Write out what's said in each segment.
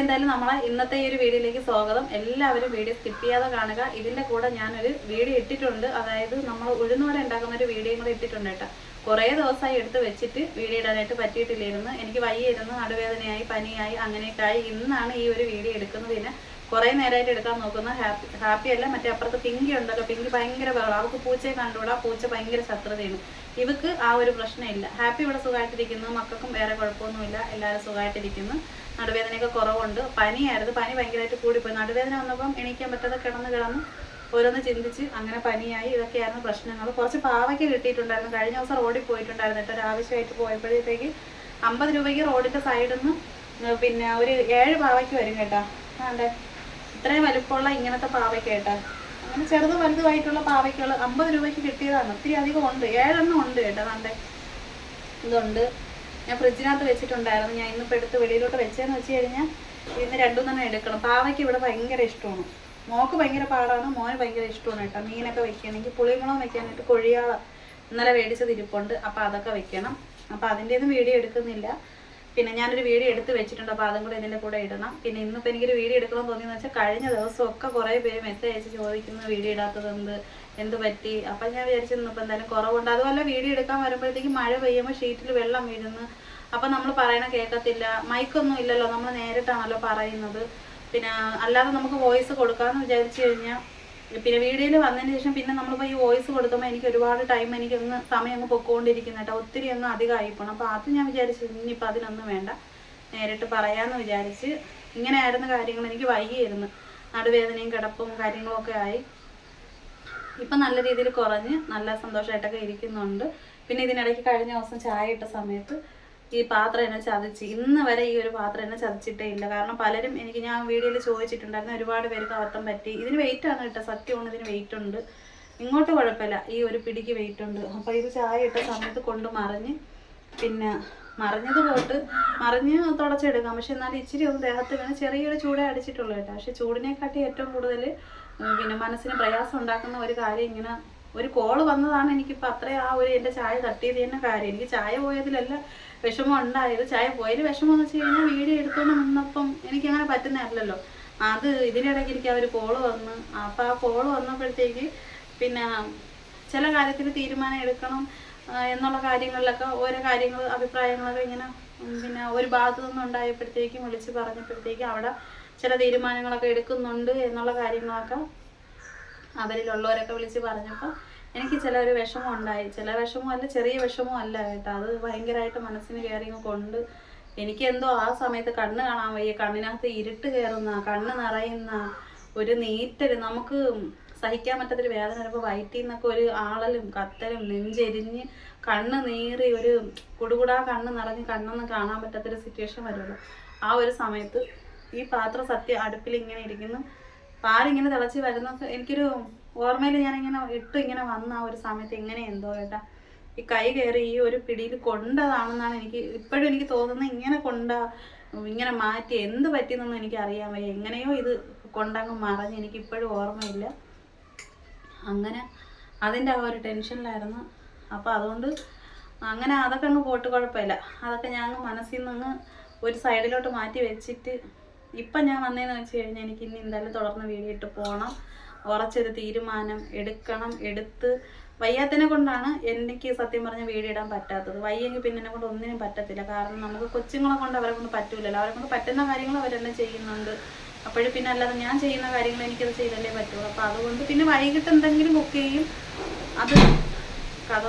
എന്തായാലും നമ്മളെ ഇന്നത്തെ ഈ ഒരു വീഡിയോയിലേക്ക് സ്വാഗതം. എല്ലാവരും വീഡിയോ സ്കിപ്പ് ചെയ്യാതെ കാണുക. ഇതിന്റെ കൂടെ ഞാനൊരു വീഡിയോ ഇട്ടിട്ടുണ്ട്. അതായത് നമ്മൾ ഉഴുന്നോടെ ഉണ്ടാക്കുന്ന ഒരു വീഡിയോ കൂടെ ഇട്ടിട്ടുണ്ട് കേട്ടോ. കുറേ ദിവസമായി എടുത്ത് വെച്ചിട്ട് വീഡിയോ ഇടാനായിട്ട് പറ്റിയിട്ടില്ലായിരുന്നു. എനിക്ക് വയ്യായിരുന്നു നടുവേദനയായി പനിയായി അങ്ങനെയൊക്കെ ആയി ഇന്നാണ് ഈ ഒരു വീഡിയോ എടുക്കുന്നതിന്. കുറേ നേരമായിട്ട് എടുക്കാൻ നോക്കുന്ന ഹാപ്പി ഹാപ്പി അല്ല മറ്റേ അപ്പുറത്ത് പിങ്കി ഉണ്ടല്ലോ പിങ്കി ഭയങ്കര ബഹളം അവൾക്ക് പൂച്ചയെ കണ്ടുകൂടാ പൂച്ച ഭയങ്കര ശത്രുതയാണ്. ഇവക്ക് ആ ഒരു പ്രശ്നമില്ല. ഹാപ്പി ഇവിടെ സുഖമായിട്ടിരിക്കുന്നു മക്കൾക്കും വേറെ കുഴപ്പമൊന്നുമില്ല എല്ലാവരും സുഖമായിട്ടിരിക്കുന്നു. നടുവേദനയൊക്കെ കുറവുണ്ട്. പനിയായിരുന്നു പനി ഭയങ്കരമായിട്ട് കൂടിപ്പോയി. നടുവേദന വന്നപ്പം എണീക്കാൻ പറ്റാതെ കിടന്ന് കിടന്ന് ഓരോന്ന് ചിന്തിച്ച് അങ്ങനെ പനിയായി ഇതൊക്കെയായിരുന്നു പ്രശ്നങ്ങൾ. കുറച്ച് പാവയ്ക്ക് കിട്ടിയിട്ടുണ്ടായിരുന്നു. കഴിഞ്ഞ ദിവസം റോഡിൽ പോയിട്ടുണ്ടായിരുന്നു കേട്ടോ ഒരാവശ്യമായിട്ട് പോയപ്പോഴത്തേക്ക് അമ്പത് രൂപയ്ക്ക് റോഡിന്റെ സൈഡിൽ നിന്ന് പിന്നെ ഒരു ഏഴ് പാവയ്ക്ക് വരും കേട്ടോ. ആണ്ടേ ഇത്രയും വലുപ്പമുള്ള ഇങ്ങനത്തെ പാവയ്ക്കായിട്ട് കേട്ടോ. അങ്ങനെ ചെറുത് വലുതുമായിട്ടുള്ള പാവയ്ക്കുകൾ അമ്പത് രൂപയ്ക്ക് കിട്ടിയതാണ്. ഒത്തിരി അധികം ഉണ്ട്. ഏഴെണ്ണം ഉണ്ട് കേട്ടോ നല്ല ഇതുണ്ട്. ഞാൻ ഫ്രിഡ്ജിനകത്ത് വെച്ചിട്ടുണ്ടായിരുന്നു. ഞാൻ ഇന്നിപ്പോൾ എടുത്ത് വെളിയിലോട്ട് വെച്ചതെന്ന് വെച്ച് കഴിഞ്ഞാൽ ഇന്ന് രണ്ടും തന്നെ എടുക്കണം. പാവയ്ക്ക് ഇവിടെ ഭയങ്കര ഇഷ്ടമാണ്. മോക്ക് ഭയങ്കര പാടാണ്. മോന് ഭയങ്കര ഇഷ്ടമാണ് കേട്ടോ. മീനൊക്കെ വെക്കുകയാണെങ്കിൽ പുളിമുളക് വെക്കാനായിട്ട് കൊഴിയാള ഇന്നലെ മേടിച്ചത് ഇരിപ്പുണ്ട്. അപ്പോൾ അതൊക്കെ വെക്കണം. അപ്പോൾ അതിന്റെയൊന്നും വീഡിയോ എടുക്കുന്നില്ല. പിന്നെ ഞാനൊരു വീഡിയോ എടുത്ത് വെച്ചിട്ടുണ്ട് അപ്പോൾ അതും കൂടെ ഇതിന്റെ കൂടെ ഇടണം. പിന്നെ ഇന്നിപ്പോൾ എനിക്കൊരു വീഡിയോ എടുക്കണം തോന്നിയെന്ന് വെച്ചാൽ കഴിഞ്ഞ ദിവസമൊക്കെ കുറേ പേര് മെസ്സേജ് അയച്ച് ചോദിക്കുന്നു വീഡിയോ ഇടാത്തത് എന്ത് എന്ത് പറ്റി? അപ്പം ഞാൻ വിചാരിച്ചു ഇന്നിപ്പോൾ എന്തായാലും കുറവുണ്ട്. അതുപോലെ വീഡിയോ എടുക്കാൻ വരുമ്പോഴത്തേക്ക് മഴ പെയ്യുമ്പോൾ ഷീറ്റിൽ വെള്ളം വീഴുന്നു. അപ്പം നമ്മൾ പറയണ കേൾക്കത്തില്ല. മൈക്കൊന്നും ഇല്ലല്ലോ നമ്മൾ നേരിട്ടാണല്ലോ പറയുന്നത്. പിന്നെ അല്ലാതെ നമുക്ക് വോയിസ് കൊടുക്കാമെന്ന് വിചാരിച്ചു കഴിഞ്ഞാൽ പിന്നെ വീഡിയോയിൽ വന്നതിന് ശേഷം പിന്നെ നമ്മളിപ്പോൾ ഈ വോയിസ് കൊടുക്കുമ്പോൾ എനിക്ക് ഒരുപാട് ടൈം എനിക്കൊന്ന് സമയം അങ്ങ് പൊക്കോണ്ടിരിക്കുന്ന കേട്ടോ. ഒത്തിരി അങ്ങ് അധികം ആയിപ്പോണം അപ്പോൾ അത് ഞാൻ വിചാരിച്ചു ഇനിയിപ്പോൾ അതിനൊന്നും വേണ്ട. നേരിട്ട് പറയാമെന്ന് വിചാരിച്ച് ഇങ്ങനെയായിരുന്ന കാര്യങ്ങൾ. എനിക്ക് വൈകിയിരുന്നു. നടുവേദനയും കിടപ്പും കാര്യങ്ങളൊക്കെ ആയി. ഇപ്പം നല്ല രീതിയിൽ കുറഞ്ഞ് നല്ല സന്തോഷമായിട്ടൊക്കെ ഇരിക്കുന്നുണ്ട്. പിന്നെ ഇതിനിടയ്ക്ക് കഴിഞ്ഞ ദിവസം ചായ ഇട്ട സമയത്ത് ഈ പാത്രം എന്നെ ചതച്ച്. ഇന്ന് വരെ ഈ ഒരു പാത്രം എന്നെ ചതച്ചിട്ടേ ഇല്ല. കാരണം പലരും എനിക്ക് ഞാൻ വീഡിയോയിൽ ചോദിച്ചിട്ടുണ്ടായിരുന്നു ഒരുപാട് പേർക്ക് അബദ്ധം പറ്റി. ഇതിന് വെയിറ്റ് ആണ് കേട്ടോ. സത്യമാണ് ഇതിന് വെയിറ്റ് ഉണ്ട്. ഇങ്ങോട്ട് കുഴപ്പമില്ല. ഈ ഒരു പിടിക്ക് വെയിറ്റ് ഉണ്ട്. അപ്പോൾ ഇത് ചായ ഇട്ട സമയത്ത് കൊണ്ട് മറിഞ്ഞ് പിന്നെ മറിഞ്ഞത് പോട്ട് മറിഞ്ഞ് തുടച്ചെടുക്കാം. പക്ഷെ എന്നാലും ഇച്ചിരി ഒന്ന് ദേഹത്ത് വീണ് ചെറിയൊരു ചൂടേ അടിച്ചിട്ടുള്ളൂ കേട്ടോ. പക്ഷെ ചൂടിനെക്കാട്ടി ഏറ്റവും കൂടുതൽ പിന്നെ മനസ്സിന് പ്രയാസം ഉണ്ടാക്കുന്ന ഒരു കാര്യം ഇങ്ങനെ ഒരു കോൾ വന്നതാണ് എനിക്കിപ്പോൾ അത്രയും ആ ഒരു എന്റെ ചായ തട്ടിയത് തന്നെ കാര്യം. എനിക്ക് ചായ പോയതിലല്ല വിഷമം ഉണ്ടായത്. ചായ പോയതിൽ വിഷമം എന്ന് വെച്ച് കഴിഞ്ഞാൽ വീഡിയോ എടുത്തുകൊണ്ട് നിന്നപ്പം എനിക്കങ്ങനെ പറ്റുന്നതല്ലല്ലോ. അത് ഇതിനിടയ്ക്ക് എനിക്ക് ആ ഒരു കോൾ വന്ന്. അപ്പം ആ കോൾ വന്നപ്പോഴത്തേക്ക് പിന്നെ ചില കാര്യത്തിൽ തീരുമാനം എടുക്കണം എന്നുള്ള കാര്യങ്ങളിലൊക്കെ ഓരോ കാര്യങ്ങൾ അഭിപ്രായങ്ങളൊക്കെ ഇങ്ങനെ പിന്നെ ഒരു ഭാഗത്തു നിന്നും ഉണ്ടായപ്പോഴത്തേക്കും വിളിച്ച് പറഞ്ഞപ്പോഴത്തേക്കും അവിടെ ചില തീരുമാനങ്ങളൊക്കെ എടുക്കുന്നുണ്ട് എന്നുള്ള കാര്യങ്ങളൊക്കെ അവരിലുള്ളവരൊക്കെ വിളിച്ച് പറഞ്ഞപ്പോൾ എനിക്ക് ചില ഒരു വിഷമം ഉണ്ടായി ചില വിഷമം അല്ല ചെറിയ വിഷമം അല്ല കേട്ടോ. അത് ഭയങ്കരമായിട്ട് മനസ്സിന് കയറി കൊണ്ട് എനിക്ക് എന്തോ ആ സമയത്ത് കണ്ണ് കാണാൻ വയ്യ. കണ്ണിനകത്ത് ഇരുട്ട് കയറുന്ന കണ്ണ് നിറയുന്ന ഒരു നീറ്റൽ. നമുക്ക് സഹിക്കാൻ പറ്റാത്തൊരു വേദന ഇപ്പോൾ വയറ്റിൽ നിന്നൊക്കെ ഒരു ആളലും കത്തലും നെഞ്ചെരിഞ്ഞ് കണ്ണ് നീറി ഒരു കുടുകുടാ കണ്ണ് നിറഞ്ഞ് കണ്ണൊന്നും കാണാൻ പറ്റാത്തൊരു സിറ്റുവേഷൻ വരുമല്ലോ ആ ഒരു സമയത്ത് ഈ പാത്രം സത്യം അടുപ്പിൽ ഇങ്ങനെ ഇരിക്കുന്നു. പാലിങ്ങനെ തിളച്ച് വരുന്ന. എനിക്കൊരു ഓർമ്മയിൽ ഞാനിങ്ങനെ ഇട്ട് ഇങ്ങനെ വന്ന ആ ഒരു സമയത്ത് എങ്ങനെ എന്തോ കേട്ടാ ഈ കൈ കയറി ഈ ഒരു പിടിയിൽ കൊണ്ടതാണെന്നാണ് എനിക്ക് ഇപ്പോഴും എനിക്ക് തോന്നുന്നത്. ഇങ്ങനെ കൊണ്ട ഇങ്ങനെ മാറ്റി എന്ത് പറ്റിയെന്നൊന്നും എനിക്ക് അറിയാൻ വയ്യ. എങ്ങനെയോ ഇത് കൊണ്ടങ്ങ് മറഞ്ഞ് എനിക്ക് ഇപ്പോഴും ഓർമ്മയില്ല. അങ്ങനെ അതിന്റെ ആ ഒരു ടെൻഷനിലായിരുന്നു. അപ്പോൾ അതുകൊണ്ട് അങ്ങനെ അതൊക്കെ അങ്ങ് പോട്ട് കുഴപ്പമില്ല. അതൊക്കെ ഞാൻ അങ്ങ് മനസ്സിൽ നിന്ന് ഒരു സൈഡിലോട്ട് മാറ്റി വെച്ചിട്ട് ഇപ്പം ഞാൻ വന്നതെന്ന് വെച്ച് കഴിഞ്ഞാൽ എനിക്ക് ഇനി എന്തായാലും തുടർന്ന് വീഡിയോ ഇട്ട് പോകണം ഉറച്ചൊരു തീരുമാനം എടുക്കണം. എടുത്ത് വയ്യാത്തതിനെ കൊണ്ടാണ് എനിക്ക് സത്യം പറഞ്ഞ വീഡിയോ ഇടാൻ പറ്റാത്തത്. വയ്യെങ്കിൽ പിന്നെ എന്നെ കൊണ്ട് ഒന്നിനും പറ്റത്തില്ല. കാരണം നമുക്ക് കൊച്ചുങ്ങളെ കൊണ്ട് അവരെ കൊണ്ട് പറ്റൂലല്ലോ. അവരെ കൊണ്ട് പറ്റുന്ന കാര്യങ്ങൾ അവരെന്നെ ചെയ്യുന്നുണ്ട്. അപ്പോഴും പിന്നെ അല്ലാതെ ഞാൻ ചെയ്യുന്ന കാര്യങ്ങൾ എനിക്കത് ചെയ്തല്ലേ പറ്റുള്ളൂ. അപ്പോൾ അതുകൊണ്ട് പിന്നെ വൈകിട്ട് എന്തെങ്കിലും കുക്ക് ചെയ്യും. അത് കഥ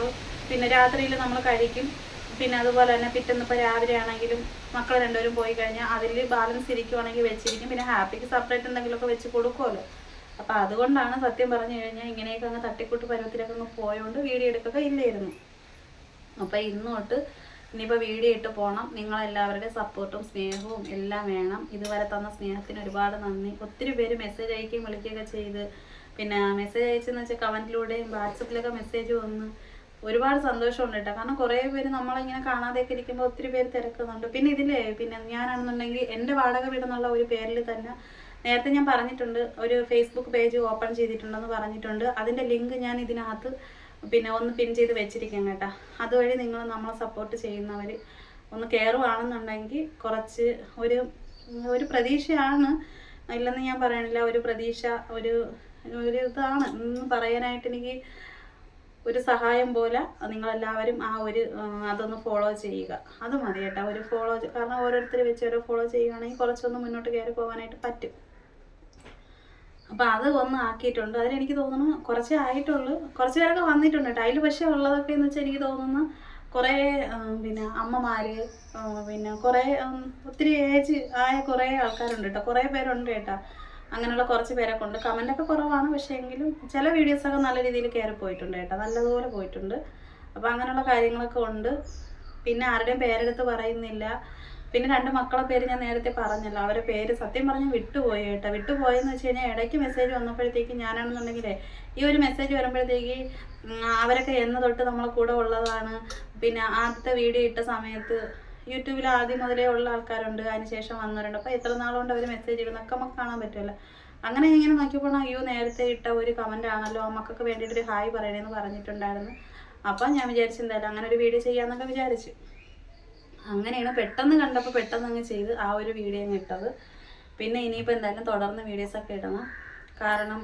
പിന്നെ രാത്രിയിൽ നമ്മൾ കഴിക്കും. പിന്നെ അതുപോലെ തന്നെ പിറ്റേന്ന് ഇപ്പോൾ രാവിലെ ആണെങ്കിലും മക്കൾ രണ്ടുപേരും പോയി കഴിഞ്ഞാൽ അതിൽ ബാലൻസ് ഇരിക്കുവാണെങ്കിൽ വെച്ചിരിക്കും. പിന്നെ ഹാപ്പിക്ക് സെപ്പറേറ്റ് എന്തെങ്കിലുമൊക്കെ വെച്ച് കൊടുക്കുമല്ലോ അപ്പോൾ അതുകൊണ്ടാണ് സത്യം പറഞ്ഞു കഴിഞ്ഞാൽ ഇങ്ങനെയൊക്കെ അങ്ങ് തട്ടിക്കൂട്ട് പരുവത്തിലൊക്കെ അങ്ങ് പോയോണ്ട് വീഡിയോ എടുക്കൊക്കെ ഇല്ലായിരുന്നു. അപ്പോൾ ഇന്നോട്ട് തൊട്ട് ഇനിയിപ്പോൾ വീഡിയോ ഇട്ട് പോകണം നിങ്ങളെല്ലാവരുടെയും സപ്പോർട്ടും സ്നേഹവും എല്ലാം വേണം. ഇതുവരെ തന്ന സ്നേഹത്തിന് ഒരുപാട് നന്ദി. ഒത്തിരി പേര് മെസ്സേജ് അയക്കുകയും വിളിക്കുകയൊക്കെ ചെയ്ത്. പിന്നെ മെസ്സേജ് അയച്ചെന്ന് വെച്ചാൽ കമന്റിലൂടെയും വാട്സപ്പിലൊക്കെ മെസ്സേജ് വന്ന്. ഒരുപാട് സന്തോഷമുണ്ട് കേട്ടോ. കാരണം കുറേ പേര് നമ്മളിങ്ങനെ കാണാതെയൊക്കെ ഇരിക്കുമ്പോൾ ഒത്തിരി പേര് തിരക്കുന്നുണ്ട്. പിന്നെ ഇതിൽ പിന്നെ ഞാനാണെന്നുണ്ടെങ്കിൽ എന്റെ വാടക വീടെന്നുള്ള ഒരു പേരിൽ തന്നെ നേരത്തെ ഞാൻ പറഞ്ഞിട്ടുണ്ട് ഒരു ഫേസ്ബുക്ക് പേജ് ഓപ്പൺ ചെയ്തിട്ടുണ്ടെന്ന് പറഞ്ഞിട്ടുണ്ട്. അതിന്റെ ലിങ്ക് ഞാൻ ഇതിനകത്ത് പിന്നെ ഒന്ന് പിൻ ചെയ്ത് വെച്ചിരിക്കാം കേട്ടോ. അതുവഴി നിങ്ങൾ നമ്മളെ സപ്പോർട്ട് ചെയ്യുന്നവർ ഒന്ന് കയറുവാണെന്നുണ്ടെങ്കിൽ കുറച്ച് ഒരു ഒരു പ്രതീക്ഷയാണ്. ഇല്ലെന്ന് ഞാൻ പറയണില്ല ഒരു പ്രതീക്ഷ ഒരു ഒരു ഇതാണ്. പറയാനായിട്ട് എനിക്ക് ഒരു സഹായം പോലെ നിങ്ങളെല്ലാവരും ആ ഒരു അതൊന്ന് ഫോളോ ചെയ്യുക. അത് മതി കേട്ടോ. ഒരു ഫോളോ കാരണം ഓരോരുത്തർ വെച്ച് ഓരോ ഫോളോ ചെയ്യുകയാണെങ്കിൽ കുറച്ചൊന്ന് മുന്നോട്ട് കയറി പോകാനായിട്ട് പറ്റും. അപ്പം അത് ഒന്ന് ആക്കിയിട്ടുണ്ട്. അതിലെനിക്ക് തോന്നുന്നു കുറച്ചേ ആയിട്ടുള്ളൂ. കുറച്ച് പേരൊക്കെ വന്നിട്ടുണ്ട് കേട്ടോ. അതിൽ പക്ഷേ ഉള്ളതൊക്കെ എന്ന് വെച്ചാൽ എനിക്ക് തോന്നുന്നു കുറേ പിന്നെ അമ്മമാര് പിന്നെ കുറേ ഒത്തിരി ഏജ് ആയ കുറേ ആൾക്കാരുണ്ട് കേട്ടോ. കുറേ പേരുണ്ട് കേട്ടോ. അങ്ങനെയുള്ള കുറച്ച് പേരൊക്കെ ഉണ്ട്. കമന്റൊക്കെ കുറവാണ്. പക്ഷേ എങ്കിലും ചില വീഡിയോസൊക്കെ നല്ല രീതിയിൽ കയറി പോയിട്ടുണ്ട് കേട്ടോ. നല്ലതുപോലെ പോയിട്ടുണ്ട്. അപ്പോൾ അങ്ങനെയുള്ള കാര്യങ്ങളൊക്കെ ഉണ്ട്. പിന്നെ ആരുടെയും പേരെടുത്ത് പറയുന്നില്ല. പിന്നെ രണ്ട് മക്കളെ പേര് ഞാൻ നേരത്തെ പറഞ്ഞല്ലോ. അവരെ പേര് സത്യം പറഞ്ഞ് വിട്ടുപോയി കേട്ടോ. വിട്ടുപോയെന്ന് വെച്ച് കഴിഞ്ഞാൽ ഇടയ്ക്ക് മെസ്സേജ് വന്നപ്പോഴത്തേക്ക് ഞാനാണെന്നുണ്ടെങ്കിലേ ഈ ഒരു മെസ്സേജ് വരുമ്പോഴത്തേക്ക് അവരൊക്കെ എന്ന് തൊട്ട് നമ്മളെ കൂടെ ഉള്ളതാണ്. പിന്നെ ആദ്യത്തെ വീഡിയോ ഇട്ട സമയത്ത് യൂട്യൂബിൽ ആദ്യം മുതലേ ഉള്ള ആൾക്കാരുണ്ട്. അതിനുശേഷം വന്നവരുണ്ട്. അപ്പോൾ എത്ര നാളുകൊണ്ട് അവർ മെസ്സേജ് ഇടുന്നൊക്കെ നമുക്ക് കാണാൻ പറ്റുമല്ലോ. അങ്ങനെ ഇങ്ങനെ നോക്കിയപ്പോൾ അയ്യോ നേരത്തെ ഇട്ട ഒരു കമന്റ് ആണല്ലോ ആ മക്കൾക്ക് വേണ്ടിയിട്ട് ഒരു ഹായ് പറയണേന്ന് പറഞ്ഞിട്ടുണ്ടായിരുന്നു. അപ്പം ഞാൻ വിചാരിച്ചു എന്തായാലും അങ്ങനെ ഒരു വീഡിയോ ചെയ്യാമെന്നൊക്കെ വിചാരിച്ചു. അങ്ങനെയാണ് പെട്ടെന്ന് കണ്ടപ്പോൾ പെട്ടെന്ന് അങ്ങ് ചെയ്ത് ആ ഒരു വീഡിയോ അങ്ങ് ഇട്ടത്. പിന്നെ ഇനിയിപ്പോൾ എന്തായാലും തുടർന്ന് വീഡിയോസൊക്കെ ഇടണം. കാരണം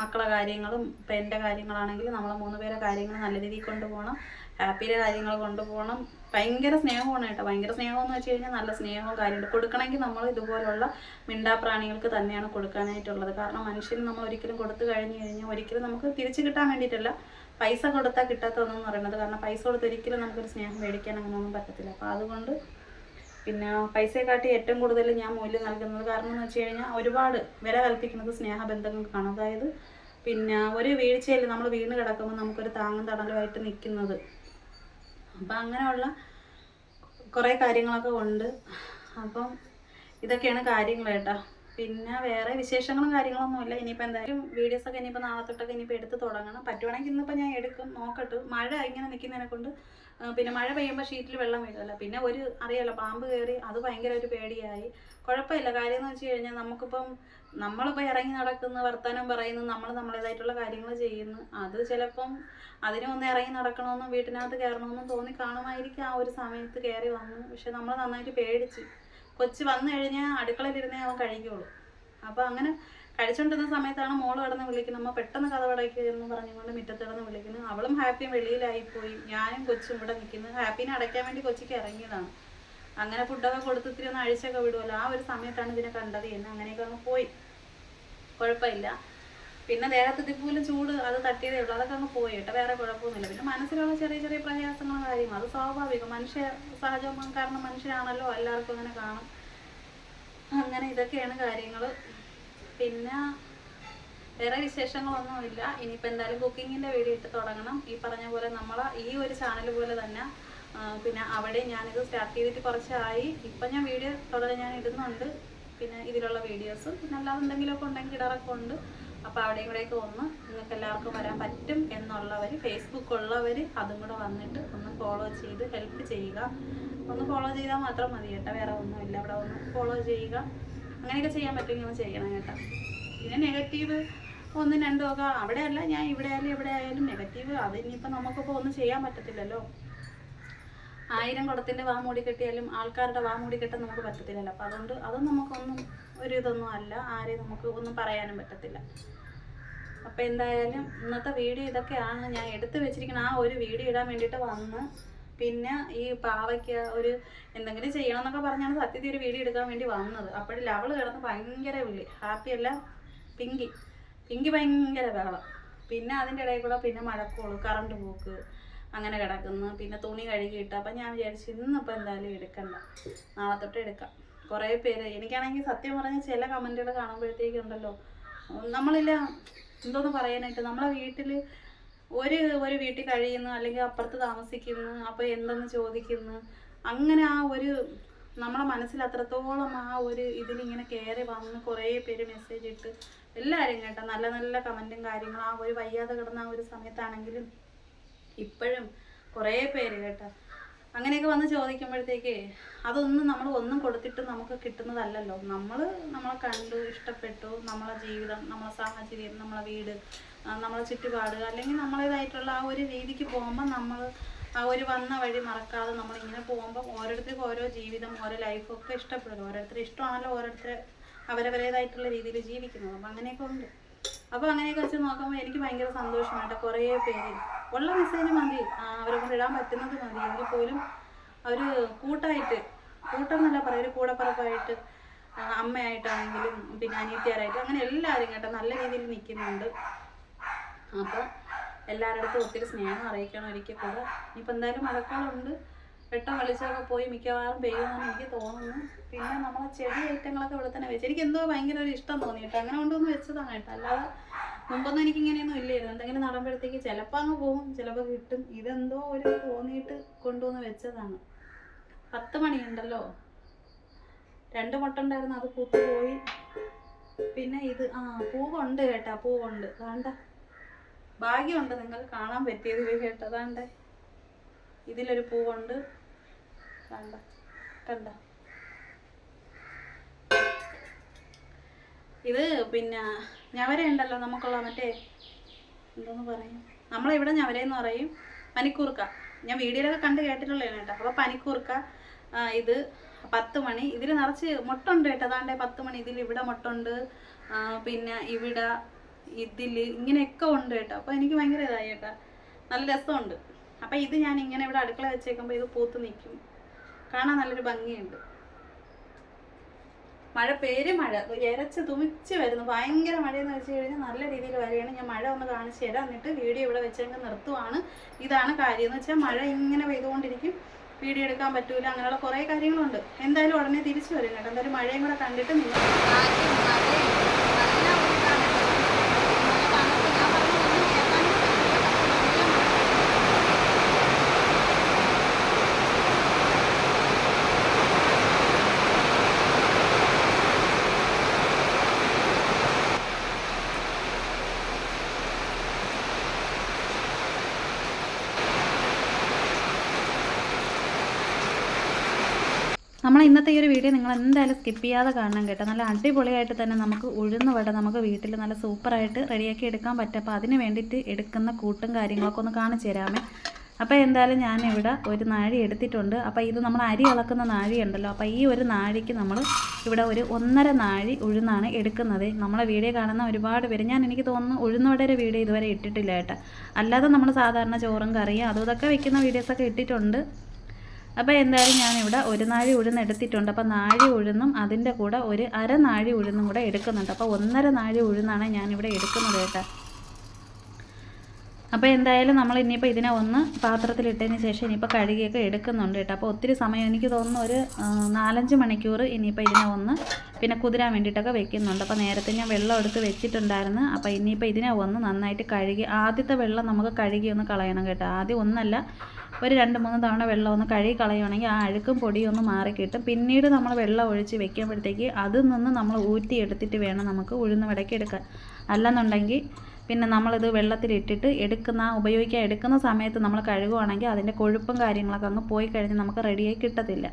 മക്കളെ കാര്യങ്ങളും ഇപ്പം എന്റെ കാര്യങ്ങളാണെങ്കിലും നമ്മളെ മൂന്ന് പേരെ കാര്യങ്ങൾ നല്ല രീതിയിൽ കൊണ്ടുപോകണം. ഹാപ്പിയുടെ കാര്യങ്ങൾ കൊണ്ടുപോകണം. ഭയങ്കര സ്നേഹമാണ് കേട്ടോ. ഭയങ്കര സ്നേഹമെന്ന് വെച്ച് കഴിഞ്ഞാൽ നല്ല സ്നേഹവും കാര്യമുണ്ട് കൊടുക്കണമെങ്കിൽ നമ്മൾ ഇതുപോലുള്ള മിണ്ടാപ്രാണികൾക്ക് തന്നെയാണ് കൊടുക്കാനായിട്ടുള്ളത്. കാരണം മനുഷ്യന് നമ്മൾ ഒരിക്കലും കൊടുത്തു കഴിഞ്ഞു കഴിഞ്ഞാൽ ഒരിക്കലും നമുക്ക് തിരിച്ചു കിട്ടാൻ വേണ്ടിയിട്ടല്ല പൈസ കൊടുത്താൽ കിട്ടാത്തതെന്ന് പറയുന്നത്. കാരണം പൈസ കൊടുത്ത് ഒരിക്കലും നമുക്കൊരു സ്നേഹം മേടിക്കാൻ അങ്ങനെയൊന്നും പറ്റത്തില്ല. അപ്പോൾ അതുകൊണ്ട് പിന്നെ പൈസയെക്കാട്ടി ഏറ്റവും കൂടുതൽ ഞാൻ മൂല്യം നൽകുന്നത് കാരണം എന്ന് വെച്ച് കഴിഞ്ഞാൽ ഒരുപാട് വില കൽപ്പിക്കുന്നത് സ്നേഹബന്ധങ്ങൾക്കാണ് അതായത് പിന്നെ ഒരു വീഴ്ചയിൽ നമ്മൾ വീണ് കിടക്കുമ്പോൾ നമുക്കൊരു താങ്ങും തണലുമായിട്ട് നിൽക്കുന്നത്. അപ്പം അങ്ങനെയുള്ള കുറേ കാര്യങ്ങളൊക്കെ ഉണ്ട്. അപ്പം ഇതൊക്കെയാണ് കാര്യങ്ങൾ കേട്ടോ. പിന്നെ വേറെ വിശേഷങ്ങളും കാര്യങ്ങളൊന്നുമില്ല. ഇനിയിപ്പോൾ എന്തായാലും വീഡിയോസൊക്കെ ഇനിയിപ്പോൾ നാളെ തൊട്ടൊക്കെ ഇനിയിപ്പോൾ എടുത്ത് തുടങ്ങണം. പറ്റുവാണെങ്കിൽ ഇന്നിപ്പോൾ ഞാൻ എടുക്കും നോക്കട്ടെ. മഴ ഇങ്ങനെ നിൽക്കുന്നതിനെ കൊണ്ട് പിന്നെ മഴ പെയ്യുമ്പോൾ ഷീറ്റിൽ വെള്ളം വീഴുമല്ലോ പിന്നെ ഒരു അറിയാലോ പാമ്പ് കയറി അത് ഭയങ്കര ഒരു പേടിയായി. കുഴപ്പമില്ല. കാര്യം എന്ന് വെച്ച് കഴിഞ്ഞാൽ നമുക്കിപ്പം നമ്മളിപ്പോൾ ഇറങ്ങി നടക്കുന്നു വർത്തമാനം പറയുന്നു നമ്മൾ നമ്മളേതായിട്ടുള്ള കാര്യങ്ങൾ ചെയ്യുന്നു. അത് ചിലപ്പം അതിനൊന്ന് ഇറങ്ങി നടക്കണമെന്നും വീട്ടിനകത്ത് കയറണമെന്നും തോന്നി കാണുമായിരിക്കും ആ ഒരു സമയത്ത് കയറി വന്നു. പക്ഷെ നമ്മൾ നന്നായിട്ട് പേടിച്ച് കൊച്ച് വന്നു കഴിഞ്ഞാൽ അടുക്കളയിലിരുന്നേ അവൻ കഴിക്കുള്ളൂ. അപ്പോൾ അങ്ങനെ കഴിച്ചുകൊണ്ടിരുന്ന സമയത്താണ് മോൾ കിടന്ന് വിളിക്കുന്നത്. അമ്മ പെട്ടെന്ന് കഥ പടയ്ക്കുക എന്ന് പറഞ്ഞുകൊണ്ട് മുറ്റത്ത് കിടന്ന് വിളിക്കുന്നു. അവളും ഹാപ്പിയും വെളിയിലായിപ്പോയി. ഞാനും കൊച്ചും ഇവിടെ നിൽക്കുന്നു. ഹാപ്പിനെ അടയ്ക്കാൻ വേണ്ടി കൊച്ചിക്ക് ഇറങ്ങിയതാണ്. അങ്ങനെ ഫുഡൊക്കെ കൊടുത്ത് ഇത്തിരി ഒന്ന് അഴിച്ചൊക്കെ വിടുമല്ലോ ആ ഒരു സമയത്താണ് ഇതിനെ കണ്ടത് എന്ന് അങ്ങനെയൊക്കെ അങ്ങ് പോയി. കുഴപ്പമില്ല. പിന്നെ ദേഹത്ത് പോലും ചൂട് അത് തട്ടിയതേ ഉള്ളൂ. അതൊക്കെ അങ്ങ് പോയി കേട്ടോ. വേറെ കുഴപ്പമൊന്നുമില്ല. പിന്നെ മനസ്സിലുള്ള ചെറിയ ചെറിയ പ്രയാസങ്ങളും കാര്യങ്ങളും. അത് സ്വാഭാവികം. മനുഷ്യ സഹജം കാരണം മനുഷ്യരാണല്ലോ എല്ലാവർക്കും അങ്ങനെ കാണും. അങ്ങനെ ഇതൊക്കെയാണ് കാര്യങ്ങൾ. പിന്നെ വേറെ വിശേഷങ്ങളൊന്നുമില്ല. ഇനിയിപ്പോൾ എന്തായാലും കുക്കിങ്ങിന്റെ വീഡിയോ ഇട്ട് തുടങ്ങണം. ഈ പറഞ്ഞ പോലെ നമ്മൾ ഈ ഒരു ചാനൽ പോലെ തന്നെ പിന്നെ അവിടെ ഞാനിത് സ്റ്റാർട്ട് ചെയ്തിട്ട് കുറച്ചായി. ഇപ്പം ഞാൻ വീഡിയോ തുടരെ ഞാൻ ഇടുന്നുണ്ട്. പിന്നെ ഇതിലുള്ള വീഡിയോസ്. പിന്നെ അല്ലാതെ എന്തെങ്കിലുമൊക്കെ ഉണ്ടെങ്കിൽ ഇടാറൊക്കെ ഉണ്ട്. അപ്പോൾ അവിടെ കൂടെയൊക്കെ ഒന്ന് നിങ്ങൾക്ക് എല്ലാവർക്കും വരാൻ പറ്റും എന്നുള്ളവർ ഫേസ്ബുക്ക് ഉള്ളവർ അതും കൂടെ വന്നിട്ട് ഒന്ന് ഫോളോ ചെയ്ത് ഹെൽപ്പ് ചെയ്യുക. ഒന്ന് ഫോളോ ചെയ്താൽ മാത്രം മതി കേട്ടോ വേറെ ഒന്നുമില്ല അവിടെ ഒന്ന് ഫോളോ ചെയ്യുക. അങ്ങനെയൊക്കെ ചെയ്യാൻ പറ്റുമെങ്കിൽ ഒന്ന് ചെയ്യണം കേട്ടോ. പിന്നെ നെഗറ്റീവ് ഒന്നും രണ്ടും ഒക്കെ അവിടെ അല്ല ഞാൻ ഇവിടെ ആയാലും എവിടെ ആയാലും നെഗറ്റീവ് അത് ഇനിയിപ്പോൾ നമുക്കിപ്പോൾ ഒന്നും ചെയ്യാൻ പറ്റത്തില്ലല്ലോ. ആയിരം കുടത്തിന്റെ വാ മൂടി കെട്ടിയാലും ആൾക്കാരുടെ വാ മൂടി കെട്ടാൻ നമുക്ക് പറ്റത്തില്ലല്ലോ. അപ്പോൾ അതുകൊണ്ട് അതും നമുക്കൊന്നും ഒരു ഇതൊന്നും അല്ല. ആരെയും നമുക്ക് ഒന്നും പറയാനും പറ്റത്തില്ല. അപ്പം എന്തായാലും ഇന്നത്തെ വീഡിയോ ഇതൊക്കെയാണ് ഞാൻ എടുത്തു വെച്ചിരിക്കുന്ന ആ ഒരു വീഡിയോ ഇടാൻ വേണ്ടിയിട്ട് വന്ന് പിന്നെ ഈ പാവയ്ക്ക് ഒരു എന്തെങ്കിലും ചെയ്യണം എന്നൊക്കെ പറഞ്ഞാണ് സത്യത്തിൽ ഒരു വീഡിയോ എടുക്കാൻ വേണ്ടി വന്നത്. അപ്പോഴും അവൾ കിടന്ന് ഭയങ്കര വിളി. ഹാപ്പി അല്ല? പിങ്കി. പിങ്കി ഭയങ്കര ബഹളം. പിന്നെ അതിന്റെ ഇടയിൽ കൂടെ പിന്നെ മഴക്കോൾ കറണ്ട് പോക്ക് അങ്ങനെ കിടക്കുന്നു. പിന്നെ തുണി കഴുകിയിട്ട്. അപ്പം ഞാൻ വിചാരിച്ചു ഇന്നിപ്പോൾ എന്തായാലും എടുക്കണ്ട. നാളെ തൊട്ട് എടുക്കാം. കുറേ പേര്. എനിക്കാണെങ്കിൽ സത്യം പറഞ്ഞാൽ ചില കമന്റുകൾ കാണുമ്പോഴത്തേക്കുണ്ടല്ലോ. നമ്മളില്ല എന്തോന്ന് പറയാനായിട്ട് നമ്മളെ വീട്ടിൽ ഒരു ഒരു വീട്ടിൽ കഴിയുന്നു അല്ലെങ്കിൽ അപ്പുറത്ത് താമസിക്കുന്നു അപ്പോൾ എന്തെന്ന് ചോദിക്കുന്നു. അങ്ങനെ ആ ഒരു നമ്മളെ മനസ്സിൽ അത്രത്തോളം ആ ഒരു ഇതിലിങ്ങനെ കയറി വന്ന് കുറേ പേര് മെസ്സേജ് ഇട്ട് എല്ലാവരും കേട്ടോ. നല്ല നല്ല കമന്റും കാര്യങ്ങളും ആ ഒരു വയ്യാതെ കിടന്ന ആ ഒരു സമയത്താണെങ്കിലും ഇപ്പോഴും കുറേ പേര് കേട്ടോ. അങ്ങനെയൊക്കെ വന്ന് ചോദിക്കുമ്പോഴത്തേക്ക് അതൊന്നും നമ്മൾ ഒന്നും കൊടുത്തിട്ട് നമുക്ക് കിട്ടുന്നതല്ലല്ലോ. നമ്മൾ നമ്മളെ കണ്ടു ഇഷ്ടപ്പെട്ടു നമ്മളെ ജീവിതം നമ്മളെ സാഹചര്യം നമ്മളെ വീട് നമ്മളെ ചുറ്റുപാട് അല്ലെങ്കിൽ നമ്മളേതായിട്ടുള്ള ആ ഒരു രീതിക്ക് പോകുമ്പോൾ നമ്മൾ ആ ഒരു വന്ന വഴി മറക്കാതെ നമ്മളിങ്ങനെ പോകുമ്പോൾ ഓരോരുത്തർക്കും ഓരോ ജീവിതം ഓരോ ലൈഫും ഒക്കെ ഇഷ്ടപ്പെടും. ഓരോരുത്തർ ഇഷ്ടമാണല്ലോ ഓരോരുത്തർ അവരവരേതായിട്ടുള്ള രീതിയിൽ ജീവിക്കുന്നത്. അപ്പം അങ്ങനെയൊക്കെ ഉണ്ട്. അപ്പോൾ അങ്ങനെയൊക്കെ വെച്ച് നോക്കുമ്പോൾ എനിക്ക് ഭയങ്കര സന്തോഷമാണ് കേട്ടോ. കുറേ പേര്. ഉള്ള മെസ്സേജ് മതി. അവരെ കൊണ്ട് ഇടാൻ പറ്റുന്നത് മതി. എങ്കിൽ പോലും അവർ കൂട്ടായിട്ട് കൂട്ടം എന്നല്ല പറയുക ഒരു കൂടപ്പറപ്പായിട്ട് അമ്മയായിട്ടാണെങ്കിലും പിന്നെ അനിയത്തിയാരായിട്ട് അങ്ങനെ എല്ലാവരും കേട്ടോ നല്ല രീതിയിൽ നിൽക്കുന്നുണ്ട്. അപ്പോൾ എല്ലാവരുടെ അടുത്തും ഒത്തിരി സ്നേഹം അറിയിക്കണം ഒരിക്കൽ കൂടെ. ഇനിയിപ്പോൾ എന്തായാലും മഴക്കാലമുണ്ട് വെട്ടം വെളിച്ചമൊക്കെ പോയി മിക്കവാറും പെയ്യുമെന്ന് എനിക്ക് തോന്നുന്നു. പിന്നെ നമ്മളെ ചെടി ഐറ്റങ്ങളൊക്കെ ഇവിടെ തന്നെ വെച്ച് എനിക്ക് എന്തോ ഭയങ്കര ഒരു ഇഷ്ടം തോന്നി കേട്ടോ അങ്ങനെ കൊണ്ടൊന്ന് വെച്ചതാണ് കേട്ടോ. അല്ലാതെ മുമ്പൊന്നും എനിക്ക് ഇങ്ങനെയൊന്നും ഇല്ലായിരുന്നു. എന്തെങ്കിലും നടുമ്പോഴത്തേക്ക് ചിലപ്പോൾ അങ്ങ് പോകും ചിലപ്പോൾ കിട്ടും. ഇതെന്തോ ഒരു തോന്നിയിട്ട് കൊണ്ടുവന്ന് വെച്ചതാണ്. പത്ത് മണിയുണ്ടല്ലോ. രണ്ട് മുട്ട ഉണ്ടായിരുന്നു അത് പൂത്തുപോയി പിന്നെ ഇത് ആ പൂവുണ്ട് കേട്ടാ പൂവുണ്ട്. വേണ്ട ഭാഗ്യമുണ്ട് നിങ്ങൾക്ക് കാണാൻ പറ്റിയത് കേട്ടതാണ്ട് ഇതിലൊരു പൂവുണ്ട്. ഇത് പിന്നെ ഞവര ഉണ്ടല്ലോ നമുക്കുള്ള മറ്റേ എന്തോന്ന് പറയും? നമ്മളിവിടെ ഞവരയെന്ന് പറയും പനിക്കൂർക്ക. ഞാൻ വീഡിയോയിലൊക്കെ കണ്ട് കേട്ടിട്ടുള്ളതാണ് കേട്ടോ. അപ്പോൾ പനിക്കൂർക്ക ഇത് പത്ത് മണി. ഇതിൽ നിറച്ച് മുട്ടുണ്ട് കേട്ടോ. അതാണ്ട് പത്ത് മണി. ഇതിൽ ഇവിടെ മുട്ടുണ്ട്. പിന്നെ ഇവിടെ ഇതിൽ ഇങ്ങനെയൊക്കെ ഉണ്ട് കേട്ടോ. അപ്പോൾ എനിക്ക് ഭയങ്കര ഇതായി കേട്ടോ. നല്ല രസമുണ്ട്. അപ്പോൾ ഇത് ഞാൻ ഇങ്ങനെ ഇവിടെ അടുക്കള വെച്ചേക്കുമ്പോൾ ഇത് പൂത്ത് നിൽക്കും കാണാൻ നല്ലൊരു ഭംഗിയുണ്ട്. മഴ പേര് മഴ. ഇരച്ച് തുമിച്ച് വരുന്നു. ഭയങ്കര മഴയെന്ന് വെച്ച് കഴിഞ്ഞാൽ നല്ല രീതിയിൽ വരികയാണ്. ഞാൻ മഴ ഒന്ന് കാണിച്ചു തരാം. എന്നിട്ട് വീഡിയോ ഇവിടെ വെച്ചെങ്കിൽ നിർത്തുവാണ്. ഇതാണ് കാര്യം. എന്ന് വെച്ചാൽ മഴ ഇങ്ങനെ പെയ്തുകൊണ്ടിരിക്കും. വീഡിയോ എടുക്കാൻ പറ്റൂല. അങ്ങനെയുള്ള കുറേ കാര്യങ്ങളുണ്ട്. എന്തായാലും ഉടനെ തിരിച്ചു വരും കേട്ടോ. എന്തായാലും മഴയും കൂടെ കണ്ടിട്ട് നിങ്ങൾ കാറ്റും മഴയും നല്ല ഒരിതാണ് കേട്ടോ. നല്ല തണുപ്പ്. ഞാൻ പറഞ്ഞ ഒന്നും കേൾക്കാനും പറ്റില്ല. നല്ല മഴ. നമ്മൾ ഇന്നത്തെ ഈ ഒരു വീഡിയോ നിങ്ങൾ എന്തായാലും സ്കിപ്പ് ചെയ്യാതെ കാണണം കേട്ടോ. നല്ല അടിപൊളിയായിട്ട് തന്നെ നമുക്ക് ഉഴുന്ന് വട നമുക്ക് വീട്ടിൽ നല്ല സൂപ്പറായിട്ട് റെഡിയാക്കി എടുക്കാൻ പറ്റും. അപ്പോൾ അതിന് വേണ്ടിയിട്ട് എടുക്കുന്ന കൂട്ടും കാര്യങ്ങളൊക്കെ ഒന്ന് കാണിച്ചു തരാമേ. അപ്പോൾ എന്തായാലും ഞാനിവിടെ ഒരു നാഴി എടുത്തിട്ടുണ്ട്. അപ്പോൾ ഇത് നമ്മൾ അരി ഇളക്കുന്ന നാഴി ഉണ്ടല്ലോ. അപ്പോൾ ഈ ഒരു നാഴിക്ക് നമ്മൾ ഇവിടെ ഒരു ഒന്നര നാഴി ഉഴുന്നാണ് എടുക്കുന്നത്. നമ്മളെ വീഡിയോ കാണുന്ന ഒരുപാട് പേര് ഞാൻ എനിക്ക് തോന്നുന്നു ഉഴുന്നുവടയുടെ വീഡിയോ ഇതുവരെ ഇട്ടിട്ടില്ല കേട്ടോ. അല്ലാതെ നമ്മൾ സാധാരണ ചോറും കറിയും അതും ഇതൊക്കെ വെക്കുന്ന വീഡിയോസൊക്കെ ഇട്ടിട്ടുണ്ട്. അപ്പോൾ എന്തായാലും ഞാനിവിടെ ഒരു നാഴി ഉഴുന്ന് എടുത്തിട്ടുണ്ട്. അപ്പോൾ നാഴി ഉഴുന്നും അതിന്റെ കൂടെ ഒരു അര നാഴി ഉഴുന്നും കൂടെ എടുക്കുന്നുണ്ട്. അപ്പോൾ ഒന്നര നാഴി ഉഴുന്നാണ് ഞാനിവിടെ എടുക്കുന്നത് കേട്ടോ. അപ്പോൾ എന്തായാലും നമ്മൾ ഇനിയിപ്പോൾ ഇതിനെ ഒന്ന് പാത്രത്തിലിട്ടതിന് ശേഷം ഇനിയിപ്പോൾ കഴുകിയൊക്കെ എടുക്കുന്നുണ്ട് കേട്ടോ. അപ്പോൾ ഒത്തിരി സമയം എനിക്ക് തോന്നുന്നു ഒരു നാലഞ്ച് മണിക്കൂർ ഇനിയിപ്പോൾ ഇതിനെ ഒന്ന് പിന്നെ കുതിരാൻ വേണ്ടിയിട്ടൊക്കെ വെക്കുന്നുണ്ട്. അപ്പോൾ നേരത്തെ ഞാൻ വെള്ളം എടുത്ത് വെച്ചിട്ടുണ്ടായിരുന്നു. അപ്പോൾ ഇനിയിപ്പോൾ ഇതിനെ ഒന്ന് നന്നായിട്ട് കഴുകി ആദ്യത്തെ വെള്ളം നമുക്ക് കഴുകി ഒന്ന് കളയണം കേട്ടോ. ആദ്യം ഒന്നല്ല ഒരു രണ്ട് മൂന്ന് തവണ വെള്ളം ഒന്ന് കഴുകി കളയുകയാണെങ്കിൽ ആ അഴുക്കും പൊടിയും ഒന്ന് മാറിക്കിട്ടും പിന്നീട് നമ്മൾ വെള്ളം ഒഴിച്ച് വെക്കുമ്പോഴത്തേക്ക് അതിൽ നിന്ന് നമ്മൾ ഊറ്റി എടുത്തിട്ട് വേണം നമുക്ക് ഉഴുന്ന് വടക്കി എടുക്കാൻ. അല്ലെന്നുണ്ടെങ്കിൽ പിന്നെ നമ്മളിത് വെള്ളത്തിലിട്ടിട്ട് എടുക്കുന്ന ഉപയോഗിക്കാൻ എടുക്കുന്ന സമയത്ത് നമ്മൾ കഴുകുവാണെങ്കിൽ അതിന്റെ കൊഴുപ്പും കാര്യങ്ങളൊക്കെ അങ്ങ് പോയി കഴിഞ്ഞ് നമുക്ക് റെഡിയായി കിട്ടത്തില്ല.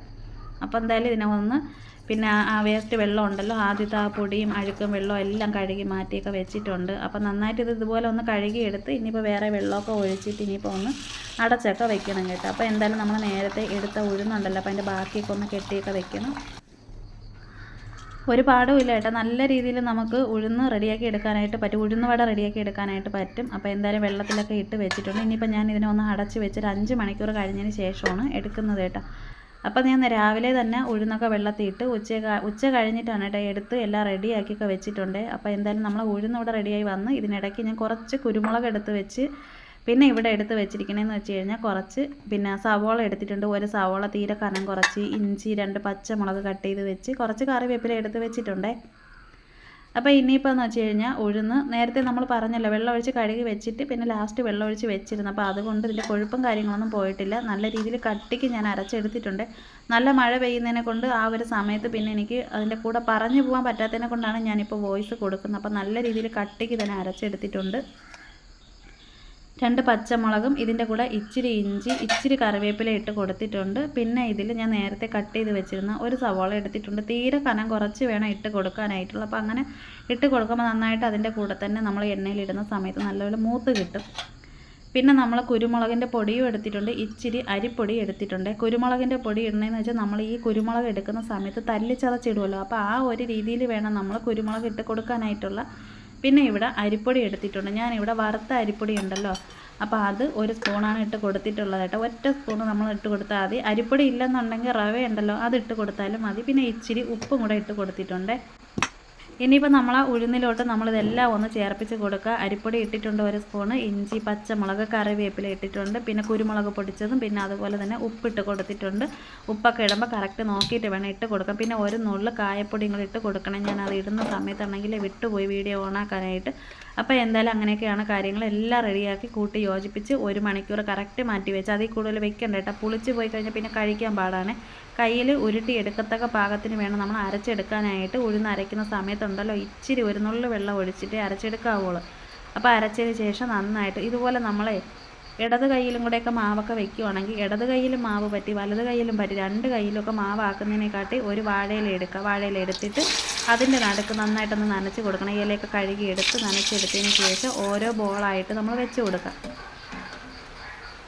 അപ്പോൾ എന്തായാലും ഇതിനെ ഒന്ന് പിന്നെ ആ- വേസ്റ്റ് വെള്ളം ഉണ്ടല്ലോ ആദ്യത്തെ ആ പൊടിയും അഴുക്കും വെള്ളവും എല്ലാം കഴുകി മാറ്റിയൊക്കെ വെച്ചിട്ടുണ്ട്. അപ്പോൾ നന്നായിട്ട് ഇത് ഇതുപോലെ ഒന്ന് കഴുകിയെടുത്ത് ഇനിയിപ്പോൾ വേറെ വെള്ളമൊക്കെ ഒഴിച്ചിട്ട് ഇനിയിപ്പോൾ ഒന്ന് അടച്ചൊക്കെ വെക്കണം കേട്ടോ. അപ്പോൾ എന്തായാലും നമ്മൾ നേരത്തെ എടുത്ത ഉഴുന്നുണ്ടല്ലോ അപ്പോൾ അതിന്റെ ബാക്കിയൊക്കെ ഒന്ന് കെട്ടിയൊക്കെ വെക്കണം. ഒരു പാടും ഇല്ല കേട്ടോ. നല്ല രീതിയിൽ നമുക്ക് ഉഴുന്ന് റെഡിയാക്കി എടുക്കാനായിട്ട് പറ്റും. ഉഴുന്ന് വട റെഡിയാക്കി എടുക്കാനായിട്ട് പറ്റും. അപ്പോൾ എന്തായാലും വെള്ളത്തിലൊക്കെ ഇട്ട് വെച്ചിട്ടുണ്ട്. ഇനിയിപ്പോൾ ഞാൻ ഇതിനെ ഒന്ന് അടച്ച് വെച്ചൊരു അഞ്ച് മണിക്കൂർ കഴിഞ്ഞതിന് ശേഷമാണ് എടുക്കുന്നത് കേട്ടോ. അപ്പോൾ ഞാൻ രാവിലെ തന്നെ ഉഴുന്നൊക്കെ വെള്ളത്തിൽ ഇട്ട് ഉച്ച ഉച്ച കഴിഞ്ഞിട്ടാണ് കേട്ടോ എടുത്ത് എല്ലാം റെഡിയാക്കിയൊക്കെ വെച്ചിട്ടുണ്ട്. അപ്പോൾ എന്തായാലും നമ്മൾ ഉഴുന്നിവിടെ റെഡിയായി വന്ന് ഇതിനിടയ്ക്ക് ഞാൻ കുറച്ച് കുരുമുളക് എടുത്ത് വെച്ച് പിന്നെ ഇവിടെ എടുത്ത് വെച്ചിരിക്കണേന്ന് വെച്ച് കഴിഞ്ഞാൽ കുറച്ച് പിന്നെ സവോള എടുത്തിട്ടുണ്ട്. ഒരു സവോള തീരെ കനം കുറച്ച് ഇഞ്ചി രണ്ട് പച്ചമുളക് കട്ട് ചെയ്ത് വെച്ച് കുറച്ച് കറിവേപ്പില എടുത്ത് വെച്ചിട്ടുണ്ടേ. അപ്പോൾ ഇനിയിപ്പോൾ എന്ന് വെച്ച് കഴിഞ്ഞാൽ ഉഴുന്ന് നേരത്തെ നമ്മൾ പറഞ്ഞല്ലോ വെള്ളം ഒഴിച്ച് കഴുകി വെച്ചിട്ട് പിന്നെ ലാസ്റ്റ് വെള്ളം ഒഴിച്ച് വെച്ചിരുന്നു. അപ്പോൾ അതുകൊണ്ട് ഇതിന്റെ കൊഴുപ്പും കാര്യങ്ങളൊന്നും പോയിട്ടില്ല. നല്ല രീതിയിൽ കട്ടിക്ക് ഞാൻ അരച്ചെടുത്തിട്ടുണ്ട്. നല്ല മഴ പെയ്യുന്നതിനെ കൊണ്ട് ആ ഒരു സമയത്ത് പിന്നെ എനിക്ക് അതിന്റെ കൂടെ പറഞ്ഞു പോകാൻ പറ്റാത്തതിനെ കൊണ്ടാണ് ഞാനിപ്പോൾ വോയിസ് കൊടുക്കുന്നത്. അപ്പോൾ നല്ല രീതിയിൽ കട്ടിക്ക് തന്നെ അരച്ചെടുത്തിട്ടുണ്ട്. രണ്ട് പച്ചമുളകും ഇതിന്റെ കൂടെ ഇച്ചിരി ഇഞ്ചി ഇച്ചിരി കറിവേപ്പില ഇട്ട് കൊടുത്തിട്ടുണ്ട്. പിന്നെ ഇതിൽ ഞാൻ നേരത്തെ കട്ട് ചെയ്ത് വെച്ചിരുന്ന ഒരു സവോള എടുത്തിട്ടുണ്ട്. തീരെ കനം കുറച്ച് വേണം ഇട്ട് കൊടുക്കാനായിട്ടുള്ള. അപ്പോൾ അങ്ങനെ ഇട്ട് കൊടുക്കുമ്പോൾ നന്നായിട്ട് അതിന്റെ കൂടെ തന്നെ നമ്മൾ എണ്ണയിലിടുന്ന സമയത്ത് നല്ലപോലെ മൂത്ത് കിട്ടും. പിന്നെ നമ്മൾ കുരുമുളകിന്റെ പൊടിയും എടുത്തിട്ടുണ്ട്. ഇച്ചിരി അരിപ്പൊടി എടുത്തിട്ടുണ്ട്. കുരുമുളകിന്റെ പൊടി ഇടണമെന്ന് വെച്ചാൽ നമ്മൾ ഈ കുരുമുളക് എടുക്കുന്ന സമയത്ത് തല്ലിച്ചതച്ചിടുമല്ലോ അപ്പോൾ ആ ഒരു രീതിയിൽ വേണം നമ്മൾ കുരുമുളക് ഇട്ട് കൊടുക്കാനായിട്ടുള്ള പിന്നെ ഇവിടെ അരിപ്പൊടി എടുത്തിട്ടുണ്ട്. ഇവിടെ വറുത്ത അരിപ്പൊടി ഉണ്ടല്ലോ. അപ്പോൾ അത് ഒരു സ്പൂണാണ് ഇട്ട് കൊടുത്തിട്ടുള്ളത് കേട്ടോ. ഒറ്റ സ്പൂൺ നമ്മൾ ഇട്ട് കൊടുത്താൽ മതി. അരിപ്പൊടി ഇല്ലെന്നുണ്ടെങ്കിൽ റവ ഉണ്ടല്ലോ അത് ഇട്ട് കൊടുത്താലും മതി. പിന്നെ ഇച്ചിരി ഉപ്പും കൂടെ ഇട്ട് കൊടുത്തിട്ടുണ്ട്. ഇനിയിപ്പോൾ നമ്മൾ ആ ഉഴുന്നിലോട്ട് നമ്മളിതെല്ലാം ഒന്ന് ചേർപ്പിച്ച് കൊടുക്കുക. അരിപ്പൊടി ഇട്ടിട്ടുണ്ട് ഒരു സ്പൂണ് ഇഞ്ചി പച്ചമുളക് കറിവേപ്പില ഇട്ടിട്ടുണ്ട് പിന്നെ കുരുമുളക് പൊടിച്ചതും പിന്നെ അതുപോലെ തന്നെ ഉപ്പിട്ട് കൊടുത്തിട്ടുണ്ട്. ഉപ്പൊക്കെ ഇടുമ്പോൾ കറക്റ്റ് നോക്കിയിട്ട് വേണം ഇട്ട് കൊടുക്കാം പിന്നെ ഒരു നുള്ളു കായപ്പൊടി കൂടി ഇട്ട് കൊടുക്കണം. ഞാൻ അത് ഇടുന്ന സമയത്താണെങ്കിൽ വിട്ടുപോയി വീഡിയോ ഓണാക്കാനായിട്ട്. അപ്പോൾ എന്തായാലും അങ്ങനെയൊക്കെയാണ് കാര്യങ്ങൾ. എല്ലാം റെഡിയാക്കി കൂട്ടി യോജിപ്പിച്ച് ഒരു മണിക്കൂർ കറക്റ്റ് മാറ്റി വെച്ച് അതിൽ കൂടുതൽ വെക്കണ്ട കേട്ടോ. പുളിച്ച് പോയി കഴിഞ്ഞാൽ പിന്നെ കഴിക്കാൻ പാടാണ്. കയ്യിൽ ഉരുട്ടി എടുക്കത്തക്ക പാകത്തിന് വേണം നമ്മൾ അരച്ചെടുക്കാനായിട്ട്. ഉഴുന്ന് അരയ്ക്കുന്ന സമയത്തുണ്ടല്ലോ ഇച്ചിരി ഒരു നുള്ളു വെള്ളം ഒഴിച്ചിട്ട് അരച്ചെടുക്കാവുള്ളൂ. അപ്പോൾ അരച്ചതിന് ശേഷം നന്നായിട്ട് ഇതുപോലെ നമ്മളെ ഇടത് കയ്യിലും കൂടെയൊക്കെ മാവൊക്കെ വെക്കുവാണെങ്കിൽ ഇടത് കയ്യിലും മാവ് പറ്റി വലത് കയ്യിലും പറ്റി രണ്ട് കയ്യിലൊക്കെ മാവ് ആക്കുന്നതിനെക്കാട്ടി ഒരു വാഴയില എടുക്കുക. അതിന്റെ നടുക്ക് നന്നായിട്ടൊന്ന് നനച്ച് കൊടുക്കണം. ഇലയൊക്കെ കഴുകി എടുത്ത് നനച്ചെടുത്തതിന് ശേഷം ഓരോ ബോളായിട്ട് നമ്മൾ വെച്ച് കൊടുക്കുക.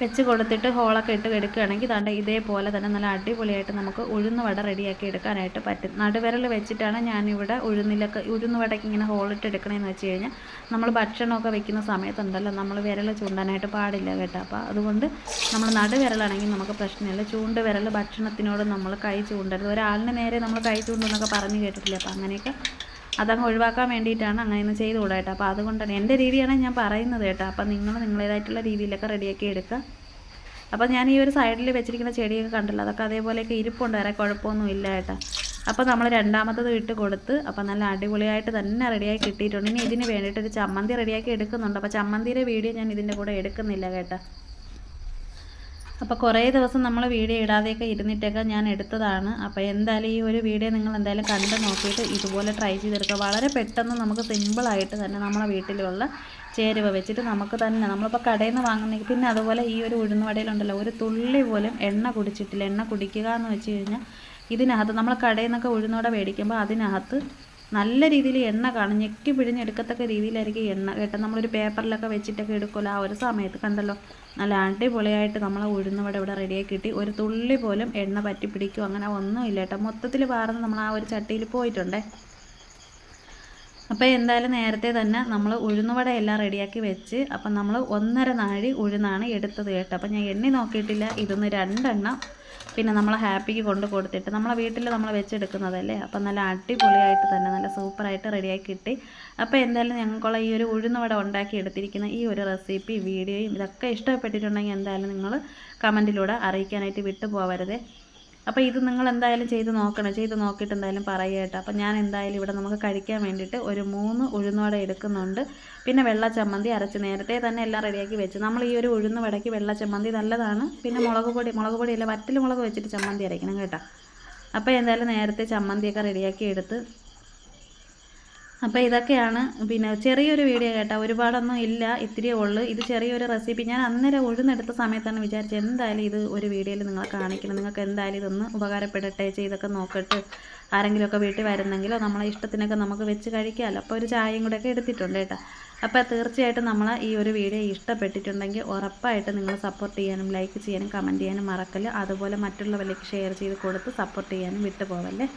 വെച്ച് കൊടുത്തിട്ട് ഹോളൊക്കെ ഇട്ട് എടുക്കുകയാണെങ്കിൽ ദാണ്ട് ഇതേപോലെ തന്നെ നല്ല അടിപൊളിയായിട്ട് നമുക്ക് ഉഴുന്ന് വട റെഡിയാക്കി എടുക്കാനായിട്ട് പറ്റും. നടുവിരൽ വെച്ചിട്ടാണ് ഞാനിവിടെ ഉഴുന്നിലൊക്കെ ഉഴുന്ന് വടയ്ക്ക് ഇങ്ങനെ ഹോളിട്ട് എടുക്കണമെന്ന് വെച്ച് കഴിഞ്ഞാൽ നമ്മൾ ഭക്ഷണമൊക്കെ വെക്കുന്ന സമയത്തുണ്ടല്ലോ നമ്മൾ വിരൽ ചൂണ്ടാനായിട്ട് പാടില്ല കേട്ടോ. അപ്പോൾ അതുകൊണ്ട് നമ്മൾ നടുവിരലാണെങ്കിൽ നമുക്ക് പ്രശ്നമില്ല. ചൂണ്ട് വിരൽ ഭക്ഷണത്തിനോട് നമ്മൾ കൈ ചൂണ്ടരുത്. ഒരാളിന് നേരെ നമ്മൾ കൈ ചൂണ്ടെന്നൊക്കെ പറഞ്ഞു കേട്ടിട്ടില്ല? അപ്പോൾ അങ്ങനെയൊക്കെ അതങ്ങ് ഒഴിവാക്കാൻ വേണ്ടിയിട്ടാണ് അങ്ങനെ ഒന്ന് ചെയ്ത് കൂടാ കേട്ടോ അപ്പോൾ അതുകൊണ്ടാണ് എന്റെ രീതിയാണ് ഞാൻ പറയുന്നത് കേട്ടോ. അപ്പോൾ നിങ്ങൾ നിങ്ങളേതായിട്ടുള്ള രീതിയിലൊക്കെ റെഡിയാക്കി എടുക്കുക. അപ്പോൾ ഞാൻ ഈ ഒരു സൈഡിൽ വെച്ചിരിക്കുന്ന ചെടിയൊക്കെ കണ്ടല്ലോ അതൊക്കെ അതേപോലെയൊക്കെ ഇരിപ്പുണ്ട് വേറെ കുഴപ്പമൊന്നും ഇല്ല കേട്ടോ. അപ്പോൾ നമ്മൾ രണ്ടാമത്തത് ഇട്ട് കൊടുത്ത് അപ്പോൾ നല്ല അടിപൊളിയായിട്ട് തന്നെ റെഡിയായി കിട്ടിയിട്ടുണ്ട്. ഇനി ഇതിന് വേണ്ടിയിട്ട് ഒരു ചമ്മന്തി റെഡിയാക്കി എടുക്കുന്നുണ്ട്. അപ്പോൾ ചമ്മന്തിയുടെ വീഡിയോ ഞാൻ ഇതിന്റെ കൂടെ എടുക്കുന്നില്ല കേട്ടോ. അപ്പോൾ കുറേ ദിവസം നമ്മൾ വീഡിയോ ഇടാതെയൊക്കെ ഇരുന്നിട്ടൊക്കെ ഞാൻ എടുത്തതാണ്. അപ്പോൾ എന്തായാലും ഈ ഒരു വീഡിയോ നിങ്ങൾ എന്തായാലും കണ്ട് നോക്കിയിട്ട് ഇതുപോലെ ട്രൈ ചെയ്തെടുക്കുക. വളരെ പെട്ടെന്ന് നമുക്ക് സിമ്പിളായിട്ട് തന്നെ നമ്മുടെ വീട്ടിലുള്ള ചേരുവ വെച്ചിട്ട് നമുക്ക് തന്നെ നമ്മളിപ്പോൾ കടയിൽ നിന്ന് വാങ്ങുന്ന പിന്നെ അതുപോലെ ഈ ഒരു ഉഴുന്നുവടയിലുണ്ടല്ലോ ഒരു തുള്ളി പോലും എണ്ണ കുടിച്ചിട്ടില്ല. എണ്ണ കുടിക്കുക എന്ന് വെച്ച് കഴിഞ്ഞാൽ ഇതിനകത്ത് നമ്മൾ കടയിൽ നിന്നൊക്കെ ഉഴുന്നുവട മേടിക്കുമ്പോൾ അതിനകത്ത് നല്ല രീതിയിൽ എണ്ണ കാണും. ഞെക്കി പിഴിഞ്ഞെടുക്കത്തക്ക രീതിയിലായിരിക്കും എണ്ണ. കേട്ടോ നമ്മളൊരു പേപ്പറിലൊക്കെ വെച്ചിട്ടൊക്കെ എടുക്കുമല്ലോ ആ ഒരു സമയത്ത് കണ്ടല്ലോ. നല്ല അടിപൊളിയായിട്ട് നമ്മൾ ഉഴുന്നുവട ഇവിടെ റെഡിയാക്കി കിട്ടി. ഒരു തുള്ളി പോലും എണ്ണ പറ്റി പിടിക്കും അങ്ങനെ ഒന്നുമില്ല കേട്ടോ. മൊത്തത്തിൽ പാർന്ന് നമ്മൾ ആ ഒരു ചട്ടിയിൽ പോയിട്ടുണ്ടേ. അപ്പോൾ എന്തായാലും നേരത്തെ തന്നെ നമ്മൾ ഉഴുന്നുവട എല്ലാം റെഡിയാക്കി വെച്ച് അപ്പം നമ്മൾ ഒന്നര നാഴി ഉഴുന്നാണ് എടുത്തത് കേട്ടോ. അപ്പം ഞാൻ എണ്ണി നോക്കിയിട്ടില്ല. ഇതൊന്ന് രണ്ടെണ്ണം പിന്നെ നമ്മൾ ഹാപ്പിക്ക് കൊണ്ട് കൊടുത്തിട്ട് നമ്മളെ വീട്ടിൽ നമ്മൾ വെച്ചെടുക്കുന്നതല്ലേ? അപ്പം നല്ല അടിപൊളിയായിട്ട് തന്നെ നല്ല സൂപ്പറായിട്ട് റെഡിയാക്കി കിട്ടി. അപ്പോൾ എന്തായാലും ഞങ്ങൾക്കുള്ള ഈ ഒരു ഉഴുന്നുവട ഉണ്ടാക്കി എടുത്തിരിക്കുന്ന ഈ ഒരു റെസിപ്പി വീഡിയോയും ഇതൊക്കെ ഇഷ്ടപ്പെട്ടിട്ടുണ്ടെങ്കിൽ എന്തായാലും നിങ്ങൾ കമന്റിലൂടെ അറിയിക്കാനായിട്ട് വിട്ടു പോകരുതേ അപ്പോൾ ഇത് നിങ്ങൾ എന്തായാലും ചെയ്ത് നോക്കണം. ചെയ്ത് നോക്കിയിട്ട് എന്തായാലും പറയുക കേട്ടോ. അപ്പോൾ ഞാൻ എന്തായാലും ഇവിടെ നമുക്ക് കഴിക്കാൻ വേണ്ടിയിട്ട് ഒരു മൂന്ന് ഉഴുന്നുവട എടുക്കുന്നുണ്ട്. പിന്നെ വെള്ള ചമ്മന്തി അരച്ച് നേരത്തെ തന്നെ എല്ലാം റെഡിയാക്കി വെച്ച്. നമ്മൾ ഈ ഒരു ഉഴുന്ന് വടയ്ക്ക് വെള്ള ചമ്മന്തി നല്ലതാണ്. പിന്നെ മുളക് പൊടി മുളക് പൊടിയല്ല വറ്റൽ മുളക് വെച്ചിട്ട് ചമ്മന്തി അരയ്ക്കണം കേട്ടോ. അപ്പോൾ എന്തായാലും നേരത്തെ ചമ്മന്തിയൊക്കെ റെഡിയാക്കി എടുത്ത് അപ്പോൾ ഇതൊക്കെയാണ് പിന്നെ ചെറിയൊരു വീഡിയോ കേട്ടോ. ഒരുപാടൊന്നും ഇല്ല ഇത്തിരിയേ ഉള്ളൂ. ഇത് ചെറിയൊരു റെസിപ്പി ഞാൻ അന്നേരം ഉഴുന്നെടുത്ത സമയത്താണ് വിചാരിച്ചത്. എന്തായാലും ഇത് ഒരു വീഡിയോയിൽ നിങ്ങളെ കാണിക്കണം. നിങ്ങൾക്ക് എന്തായാലും ഇതൊന്ന് ഉപകാരപ്പെടട്ടെ ചെയ്തൊക്കെ നോക്കട്ടെ. ആരെങ്കിലുമൊക്കെ വീട്ടിൽ വരുന്നെങ്കിലോ നമ്മളെ ഇഷ്ടത്തിനൊക്കെ നമുക്ക് വെച്ച് കഴിക്കാമല്ലോ അപ്പോൾ ഒരു ചായയും കൂടെയൊക്കെ എടുത്തിട്ടുണ്ട് കേട്ടോ. അപ്പോൾ തീർച്ചയായിട്ടും നമ്മൾ ഈ ഒരു വീഡിയോ ഇഷ്ടപ്പെട്ടിട്ടുണ്ടെങ്കിൽ ഉറപ്പായിട്ട് നിങ്ങൾ സപ്പോർട്ട് ചെയ്യാനും ലൈക്ക് ചെയ്യാനും കമന്റ് ചെയ്യാനും മറക്കൽ അതുപോലെ മറ്റുള്ളവരിലേക്ക് ഷെയർ ചെയ്ത് കൊടുത്ത് സപ്പോർട്ട് ചെയ്യാനും വിട്ടു പോവല്ലേ